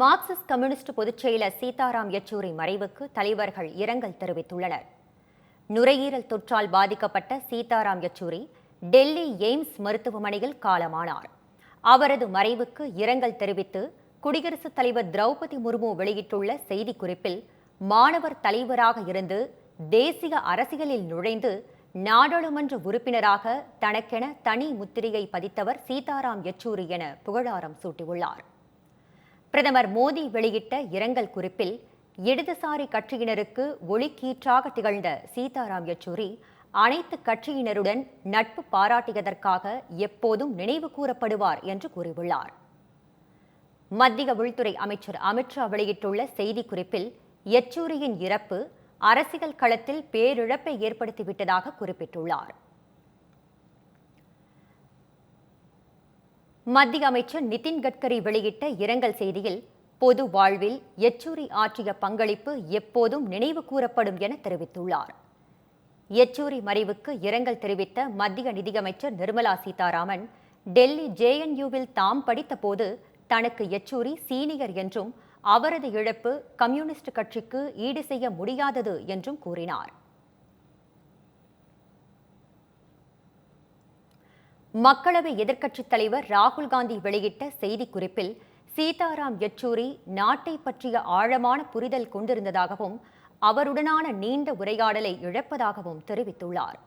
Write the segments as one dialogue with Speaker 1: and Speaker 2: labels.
Speaker 1: Marxist communist பொதுச்செயலர் சீதாராம் யெச்சூரி மறைவுக்கு தலைவர்கள் இரங்கல் தெரிவித்துள்ளனர். நுரையீரல் தொற்றால் பாதிக்கப்பட்ட சீதாராம் யெச்சூரி டெல்லி எய்ம்ஸ் மருத்துவமனையில் காலமானார். அவரது மறைவுக்கு இரங்கல் தெரிவித்து குடியரசுத் தலைவர் திரௌபதி முர்மு வெளியிட்டுள்ள செய்திக்குறிப்பில் மாணவர் தலைவராக இருந்து தேசிய அரசியலில் நுழைந்து நாடாளுமன்ற உறுப்பினராக தனக்கென தனி முத்திரையை பதித்தவர் சீதாராம் யெச்சூரி என புகழாரம் சூட்டியுள்ளார். பிரதமர் மோடி வெளியிட்ட இரங்கல் குறிப்பில் இடதுசாரி கட்சியினருக்கு ஒளிக்கீற்றாக திகழ்ந்த சீதாராம் யெச்சூரி அனைத்து கட்சியினருடன் நட்பு பாராட்டியதற்காக எப்போதும் நினைவு கூறப்படுவார் என்று கூறியுள்ளார். மத்திய உள்துறை அமைச்சர் அமித்ஷா வெளியிட்டுள்ள செய்திக்குறிப்பில் யெச்சூரியின் இறப்பு அரசியல் களத்தில் பேரிழப்பை ஏற்படுத்திவிட்டதாக குறிப்பிட்டுள்ளார். மத்திய அமைச்சர் நிதின் கட்கரி வெளியிட்ட இரங்கல் செய்தியில் பொது வாழ்வில் யெச்சூரி ஆற்றிய பங்களிப்பு எப்போதும் நினைவு கூறப்படும் என தெரிவித்துள்ளார். யெச்சூரி மறைவுக்கு இரங்கல் தெரிவித்த மத்திய நிதியமைச்சர் நிர்மலா சீதாராமன் டெல்லி ஜேஎன்யூவில் தாம் படித்தபோது தனக்கு யெச்சூரி சீனியர் என்றும் அவரது இழப்பு கம்யூனிஸ்ட் கட்சிக்கு ஈடு செய்ய முடியாதது என்றும் கூறினார். மக்களவை எதிர்க்கட்சித் தலைவர் ராகுல் காந்தி வெளியிட்ட செய்திக்குறிப்பில் சீதாராம் யெச்சூரி நாட்டை பற்றிய ஆழமான புரிதல் கொண்டிருந்ததாகவும் அவருடனான நீண்ட உரையாடலை இழப்பதாகவும் தெரிவித்துள்ளார்.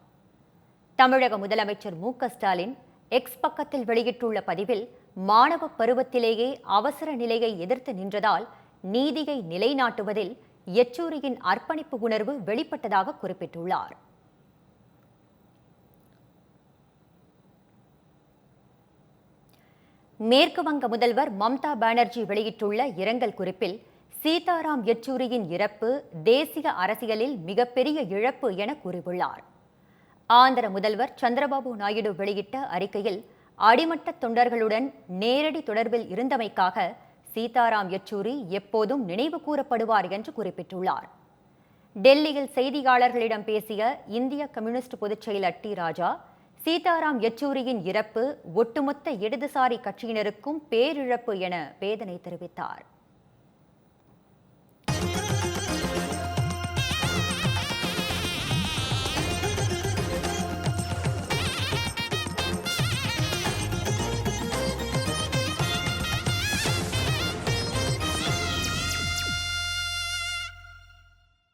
Speaker 1: தமிழக முதலமைச்சர் மு. க. ஸ்டாலின் எக்ஸ் பக்கத்தில் வெளியிட்டுள்ள பதிவில் மாணவ பருவத்திலேயே அவசர நிலையை எதிர்த்து நின்றதால் நீதியை நிலைநாட்டுவதில் யெச்சூரியின் அர்ப்பணிப்பு உணர்வு வெளிப்பட்டதாக குறிப்பிட்டுள்ளார். மேற்கு வங்க முதல்வர் மம்தா பானர்ஜி வெளியிட்டுள்ள இரங்கல் குறிப்பில் சீதாராம் யெச்சூரியின் இறப்பு தேசிய அரசியலில் மிகப்பெரிய இழப்பு என கூறியுள்ளார். ஆந்திர முதல்வர் சந்திரபாபு நாயுடு வெளியிட்ட அறிக்கையில் அடிமட்ட தொண்டர்களுடன் நேரடி தொடர்பில் இருந்தமைக்காக சீதாராம் யெச்சூரி எப்போதும் நினைவு கூறப்படுவார் என்று குறிப்பிட்டுள்ளார். டெல்லியில் செய்தியாளர்களிடம் பேசிய இந்திய கம்யூனிஸ்ட் பொதுச் செயலர் டி. ராஜா சீதாராம் யெச்சூரியின் இறப்பு ஒட்டுமொத்த இடதுசாரி கட்சியினருக்கும் பேரிழப்பு என வேதனை தெரிவித்தார்.